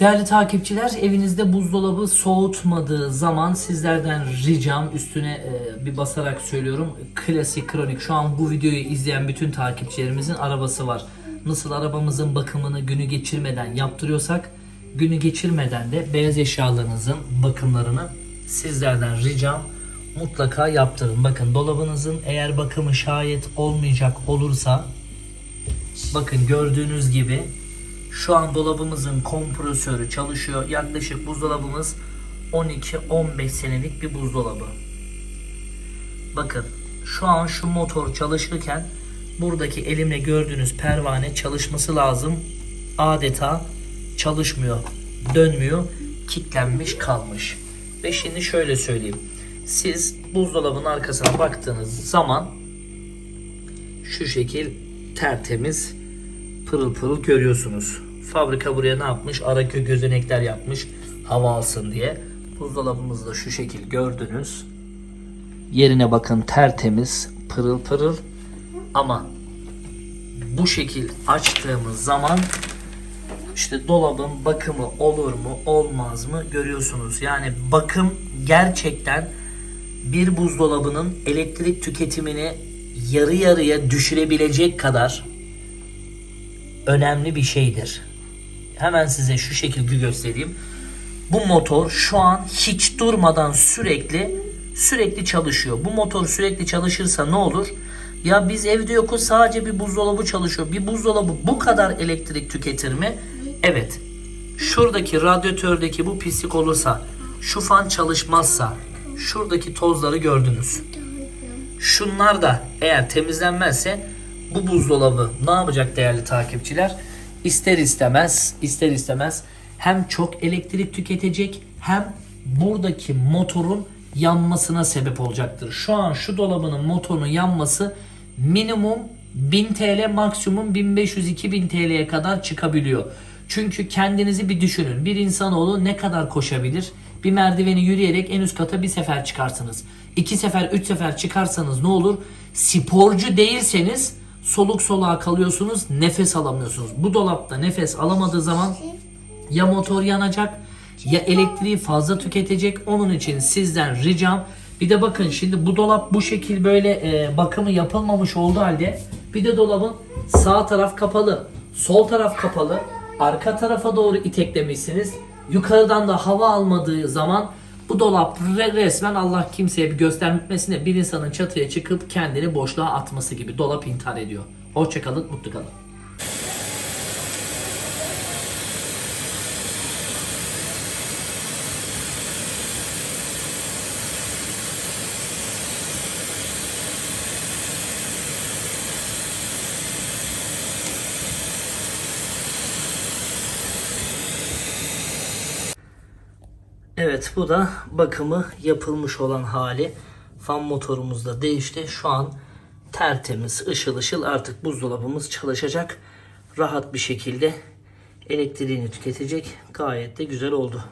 Değerli takipçiler, evinizde buzdolabı soğutmadığı zaman sizlerden ricam üstüne e, bir basarak söylüyorum. Klasik kronik. Şu an bu videoyu izleyen bütün takipçilerimizin arabası var. Nasıl arabamızın bakımını günü geçirmeden yaptırıyorsak, günü geçirmeden de beyaz eşyalarınızın bakımlarını sizlerden ricam mutlaka yaptırın. Bakın dolabınızın eğer bakımı şayet olmayacak olursa Bakın gördüğünüz gibi şu an dolabımızın kompresörü çalışıyor. Yaklaşık buzdolabımız 12-15 senelik bir buzdolabı. Bakın şu an şu motor çalışırken buradaki elimle gördüğünüz pervane çalışması lazım. Adeta çalışmıyor, dönmüyor, kilitlenmiş kalmış. Ve şimdi şöyle söyleyeyim. Siz buzdolabının arkasına baktığınız zaman şu şekil tertemiz pırıl pırıl görüyorsunuz. Fabrika buraya ne yapmış? Arakö gözenekler yapmış hava alsın diye. Buzdolabımızı da şu şekil gördünüz. Yerine bakın tertemiz pırıl pırıl ama bu şekil açtığımız zaman işte dolabın bakımı olur mu olmaz mı görüyorsunuz. Yani bakım gerçekten bir buzdolabının elektrik tüketimini yarı yarıya düşürebilecek kadar önemli bir şeydir. Hemen size şu şekilde göstereyim. Bu motor şu an hiç durmadan sürekli sürekli çalışıyor. Bu motor sürekli çalışırsa ne olur? Ya biz evde yokuz sadece bir buzdolabı çalışıyor. Bir buzdolabı bu kadar elektrik tüketir mi? Evet. Şuradaki radyatördeki bu pislik olursa, şu fan çalışmazsa, şuradaki tozları gördünüz. Şunlar da eğer temizlenmezse bu buzdolabı ne yapacak değerli takipçiler? İster istemez, ister istemez hem çok elektrik tüketecek hem buradaki motorun yanmasına sebep olacaktır. Şu an şu dolabının motorunun yanması minimum 1000 TL maksimum 1500-2000 TL'ye kadar çıkabiliyor. Çünkü kendinizi bir düşünün. Bir insanoğlu ne kadar koşabilir? Bir merdiveni yürüyerek en üst kata bir sefer çıkarsınız. İki sefer, üç sefer çıkarsanız ne olur? Sporcu değilseniz soluk soluğa kalıyorsunuz, nefes alamıyorsunuz. Bu dolapta nefes alamadığı zaman ya motor yanacak ya elektriği fazla tüketecek. Onun için sizden ricam bir de bakın şimdi bu dolap bu şekil böyle e, bakımı yapılmamış olduğu halde bir de dolabın sağ taraf kapalı, sol taraf kapalı, arka tarafa doğru iteklemişsiniz. Yukarıdan da hava almadığı zaman bu dolap re- resmen Allah kimseye bir göstermesin de bir insanın çatıya çıkıp kendini boşluğa atması gibi dolap intihar ediyor. Hoşçakalın, mutlu kalın. Evet bu da bakımı yapılmış olan hali. Fan motorumuz da değişti. Şu an tertemiz, ışıl ışıl artık buzdolabımız çalışacak. Rahat bir şekilde elektriğini tüketecek. Gayet de güzel oldu.